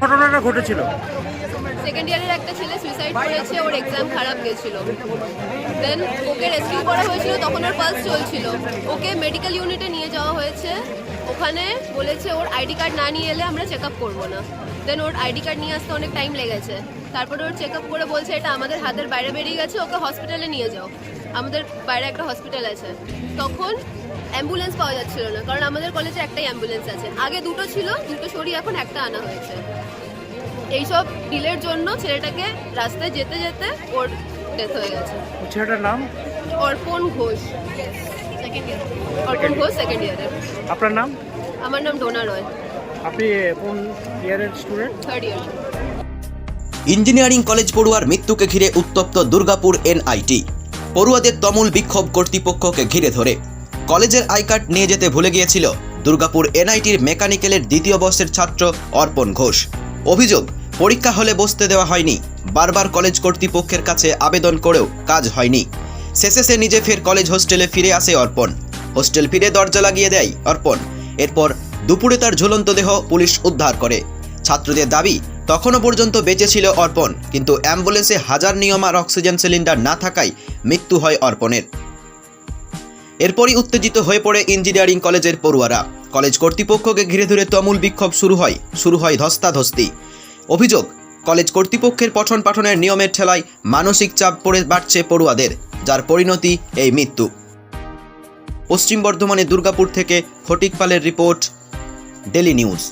ঘটনাটা ঘটেছিল। সেকেন্ড ইয়ারের একটা ছেলে সুইসাইড করেছে, ওর এক্সাম খারাপ গেছিল। দেন ওকে রেস্কিউ করা হয়েছিল, তখন ওর পালস চলছিল। ওকে মেডিকেল ইউনিটে নিয়ে যাওয়া হয়েছে। ওখানে বলেছে, ওর আইডি কার্ড না নিয়ে এলে আমরা চেক আপ করব না। দেন ওর আইডি কার্ড নিয়ে আসতে অনেক টাইম লেগেছে। তারপরে ওর চেক আপ করে বলছে, এটা আমাদের হাতের বাইরে বেরিয়ে গেছে, ওকে হসপিটালে নিয়ে যাও। আমাদের বাইরে একটা হসপিটাল আছে। তখন অ্যাম্বুলেন্স পাওয়া যাচ্ছিল না কারণ আমাদের কলেজে একটাই অ্যাম্বুলেন্স আছে। আগে দুটো ছিল দুটো সরিয়ে এখন একটা আনা হয়েছে। এইসব ডিলের জন্য ছেলেটাকে রাস্তায় যেতে যেতে ওর ডেথ হয়ে গেছে। ছেলেটার নাম? অর্পণ ঘোষ। অর্পণ ঘোষ সেকেন্ড ইয়ারে আপনার নাম? আমার নাম ডোনা রয়। আপনি কোন ইয়ারের student third year engineering college পড়ুয়ার মৃত্যুকে ঘিরে উত্তপ্ত দুর্গাপুর এনআইটি। পড়ুয়াদের তমুল বিক্ষোভ কর্তৃপক্ষকে ঘিরে ধরে। কলেজের আই কার্ড নিয়ে যেতে ভুলে গিয়েছিল দুর্গাপুর এনআইটির মেকানিক্যালের দ্বিতীয় বর্ষের ছাত্র অর্পণ ঘোষ। অভিযোগ, পরীক্ষা হলে বসতে দেওয়া হয়নি। বারবার কলেজ কর্তৃপক্ষের কাছে আবেদন করেও কাজ হয়নি। শেষে সে নিজে ফের কলেজ হোস্টেলে ফিরে আসে অর্পণ। হোস্টেল ফিরে দরজা লাগিয়ে দেয় অর্পণ। এরপর দুপুরে তার ঝুলন্ত দেহ পুলিশ উদ্ধার করে। ছাত্রদের দাবি তখনও পর্যন্ত বেঁচে ছিল অর্পণ, কিন্তু অ্যাম্বুলেন্সে হাজার নিয়ম আর অক্সিজেন সিলিন্ডার না থাকায় মৃত্যু হয় অর্পণের। এরপরই উত্তেজিত হয়ে পড়ে ইঞ্জিনিয়ারিং কলেজের পড়ুয়ারা। কলেজ কর্তৃপক্ষকে ঘিরে ধরে তমুল বিক্ষোভ শুরু হয় শুরু হয় ধস্তাধস্তি। অভিযোগ, কলেজ কর্তৃপক্ষের পঠন পাঠনের নিয়মের ঠেলায় মানসিক চাপ পড়ে বাড়ছে পড়ুয়াদের, যার পরিণতি এই মৃত্যু। পশ্চিম বর্ধমানে দুর্গাপুর থেকে ফটিক পালের রিপোর্ট ডেলি নিউজ।